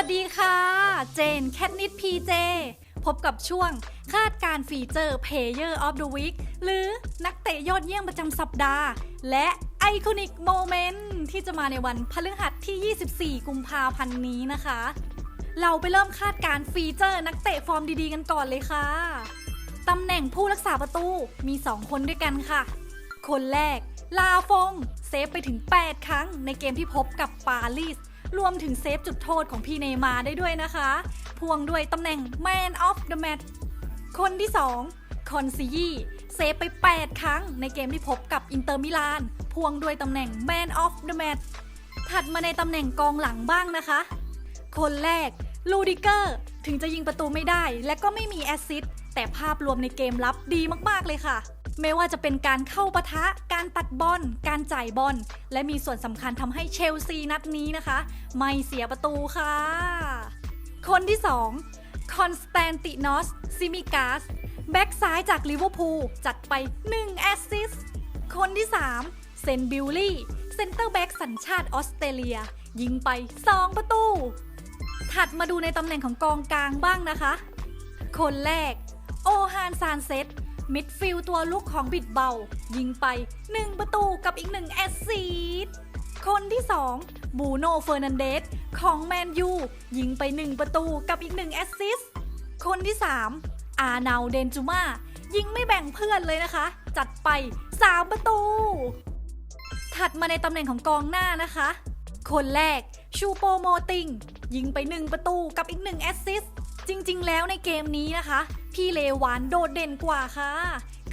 วัสดีค่ะ เจนแคทนิดพีเจ พบกับช่วงคาดการ์ฟีเจอร์ Player of the Week หรือนักเตะยอดเยี่ยมประจำสัปดาห์ และไอคอนิกโมเมนต์ที่จะมาในวันพฤหัสที่ 24 กุมภาพันธ์นี้นะคะ เราไปเริ่มคาดการ์ฟีเจอร์นักเตะฟอร์มดีๆกันก่อนเลยค่ะ ตำแหน่งผู้รักษาประตูมี 2 คนด้วยกันค่ะ คนแรก ลาฟง เซฟไปถึง 8 ครั้งในเกมที่พบกับปารีส รวมถึงเซฟจุดโทษของพี่เนมาได้ด้วยนะคะ พ่วงด้วยตำแหน่ง Man of the Match คนที่ 2 คอนซิยี่เซฟไป 8 ครั้งในเกมที่พบกับอินเตอร์มิลาน พ่วงด้วยตำแหน่ง Man of the Match ถัดมาในตำแหน่งกองหลังบ้างนะคะ คนแรกลูดิเกอร์ถึงจะยิงประตูไม่ได้ และก็ไม่มีแอสซิสต์แต่ภาพรวมในเกมรับดีมากๆเลยค่ะ ไม่ว่าจะเป็นการเข้าปะทะ การตัดบอล การจ่ายบอล และมีส่วนสำคัญทำให้เชลซีนัดนี้นะคะ ไม่เสียประตูค่ะ คนที่ 2 คอนสแตนตินอสซิมิกาสแบ็กซ้ายจากลิเวอร์พูลจัดไป1แอสซิสต์คนที่ 3 เซนบิลลี่ เซนเตอร์แบ็กสัญชาติออสเตรเลีย ยิงไป 2 ประตู ถัดมาดูในตำแหน่งของกองกลางบ้างนะคะ คนแรก โอฮานซานเซต มิดฟิลตัวลุกของบิดเบา ยิงไป 1 ประตูกับอีก 1 แอสซีดคนที่ 2 บูโนเฟอร์นันเดสของแมนยู ยิงไป 1 ประตูกับอีก 1 แอสซิสต์คนที่ 3 อาเนาเดนจูมายิงไม่แบ่งเพื่อนเลยนะคะ จัดไป 3 ประตู ถัดมาในตำแหน่งของกองหน้านะคะ คนแรกชูโปโมติง ยิงไป 1 ประตูกับอีก 1 แอสซิสต์ จริงๆ แล้วในเกมนี้นะคะ พี่เลวานโดดเด่นกว่าค่ะ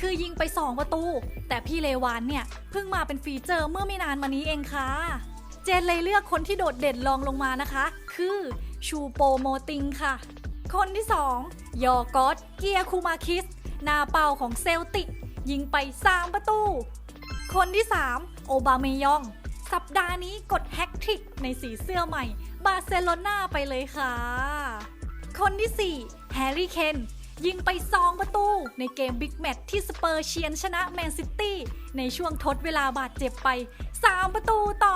คือยิงไป 2 ประตู แต่พี่เลวานเนี่ยเพิ่งมาเป็นฟีเจอร์เมื่อไม่นานมานี้เองค่ะ เจนเลยเลือกคนที่โดดเด่นรองลงมานะคะ คือชูโปโมติงค่ะ คนที่ 2 ยอกอสเกียคูมาคิส นาเป้าของเซลติก ยิงไป 3 ประตู คนที่ 3 โอบาเมยอง สัปดาห์นี้กดแฮกทริกในสีเสื้อใหม่ บาร์เซโลนาไปเลยค่ะ คนที่ 4 แฮร์รี่เคน ยิงไป 2 ประตู ในเกมบิ๊กแมตช์ที่สเปอร์เชียนชนะแมนซิตี้ในช่วงทดเวลาบาดเจ็บไป 3 ประตูต่อ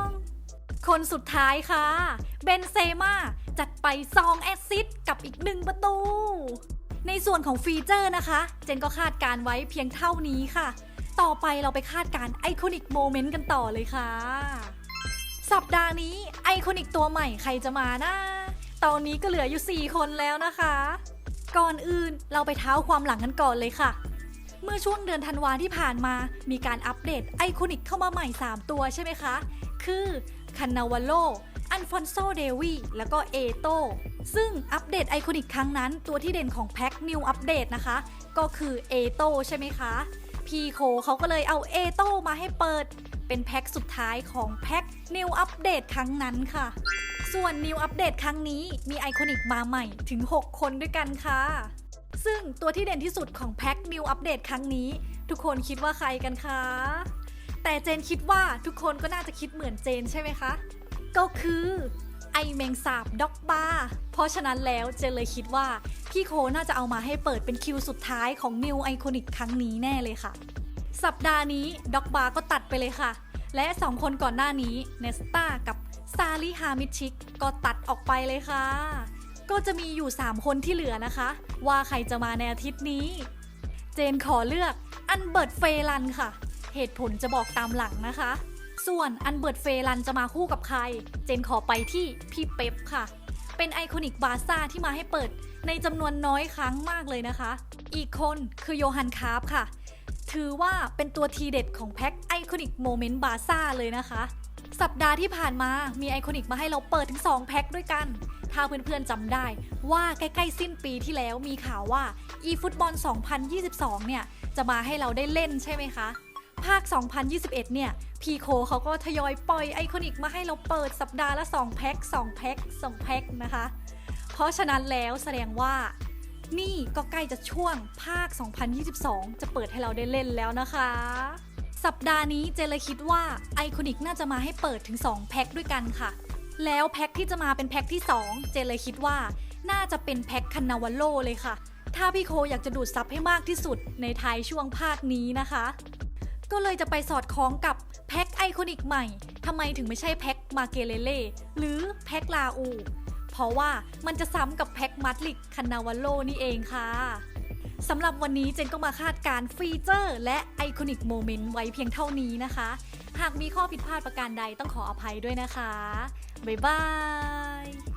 2 คนสุดท้ายค่ะ เบนเซม่าจัดไป 2 แอสซิสกับอีก 1 ประตู ในส่วนของฟีเจอร์นะคะ เจนก็คาดการไว้เพียงเท่านี้ค่ะ ต่อไปเราไปคาดการไอคอนิกโมเมนต์กันต่อเลยค่ะ สัปดาห์นี้ไอคอนิกตัวใหม่ใครจะมานะ ตอนนี้ก็เหลืออยู่ 4 คนแล้วนะคะ ก่อนอื่นเราไปเท้าความหลังกันก่อนเลยค่ะ เมื่อช่วงเดือนธันวาที่ผ่านมา มีการอัปเดตไอคอนิกเข้ามาใหม่ 3 ตัวใช่ไหมคะ คือคันนาวาโลอันฟอนโซเดวีแล้วก็เอโตซึ่งอัปเดตไอคอนิกครั้งนั้น ตัวที่เด่นของแพ็คนิวอัปเดตนะคะ ก็คือเอโตใช่ไหมคะ พีโคเขาก็เลยเอาเอโตมาให้เปิด เป็นแพ็คสุดท้ายของแพ็คนิวอัปเดตครั้งนั้นค่ะ ส่วนนิวอัปเดตครั้งนี้มีไอคอนิกมาใหม่ถึง 6 คนด้วยกันค่ะ ซึ่งตัวที่เด่นที่สุดของแพ็คนิวอัปเดตครั้งนี้ ทุกคนคิดว่าใครกันคะ แต่เจนคิดว่าทุกคนก็น่าจะคิดเหมือนเจนใช่ไหมคะ ก็คือไอแมงสาบด็อกบาร์เพราะฉะนั้นแล้วเจนเลยคิดว่า พี่โคน่าจะเอามาให้เปิดเป็นคิวสุดท้ายของนิวไอคอนิกครั้งนี้แน่เลยค่ะ สัปดาห์นี้ด็อกบาก็ตัดไปเลยค่ะ และ 2 คนก่อนหน้านี้เนสตากับซาลิฮามิชิกก็ตัดออกไปเลยค่ะ ก็จะมีอยู่ 3 คนที่เหลือนะคะ ว่าใครจะมาในอาทิตย์นี้ เจนขอเลือกอันเบิร์ตเฟรันค่ะ เหตุผลจะบอกตามหลังนะคะ ส่วนอันเบิร์ตเฟรันจะมาคู่กับใคร เจนขอไปที่พี่เป๊ปค่ะ เป็นไอคอนิกบาซ่าที่มาให้เปิดในจำนวนน้อยครั้งมากเลยนะคะ อีกคนคือโยฮันคาร์ฟค่ะ ถือว่าเป็นตัวทีเด็ดของแพ็คไอคอนิกโมเมนต์บาซ่าเลยนะคะ สัปดาห์ที่ผ่านมามีไอคอนิกมาให้เราเปิดถึง 2 แพ็คด้วยกัน ถ้าเพื่อนๆจำได้ว่าใกล้ๆสิ้นปีที่แล้วมีข่าวว่า eFootball 2022 เนี่ย จะมาให้เราได้เล่นใช่ไหมคะ ภาค 2021 เนี่ย พีโคเขาก็ทยอยปล่อยไอคอนิกมาให้เราเปิดสัปดาห์ละ 2 แพ็ค 2 แพ็ค 2 แพ็คนะคะ เพราะฉะนั้นแล้วแสดงว่า นี่ก็ใกล้จะช่วงภาค 2022 จะเปิดให้เราได้เล่นแล้วนะคะ สัปดาห์นี้เจเลยคิดว่าไอคอนิกน่าจะมาให้เปิดถึง 2 แพ็คด้วยกันค่ะ แล้วแพ็คที่จะมาเป็นแพ็คที่ 2 เจเลยคิดว่าน่าจะเป็นแพ็คคันนาวาโลเลยค่ะ ถ้าพี่โคอยากจะดูดซับให้มากที่สุดในท้ายช่วงภาคนี้นะคะ ก็เลยจะไปสอดคล้องกับแพ็คไอคอนิกใหม่ทำไมถึงไม่ใช่แพ็คมาเกเลเล่หรือแพ็คลาอู เพราะว่ามันจะซ้ำกับแพ็คมัตลิกคานาวาโลนี่เองค่ะสำหรับวันนี้เจนก็มาคาดการฟีเจอร์ และไอคอนิกโมเมนต์ไว้เพียงเท่านี้นะคะ หากมีข้อผิดพลาดประการใดต้องขออภัยด้วยนะคะ บ๊ายบาย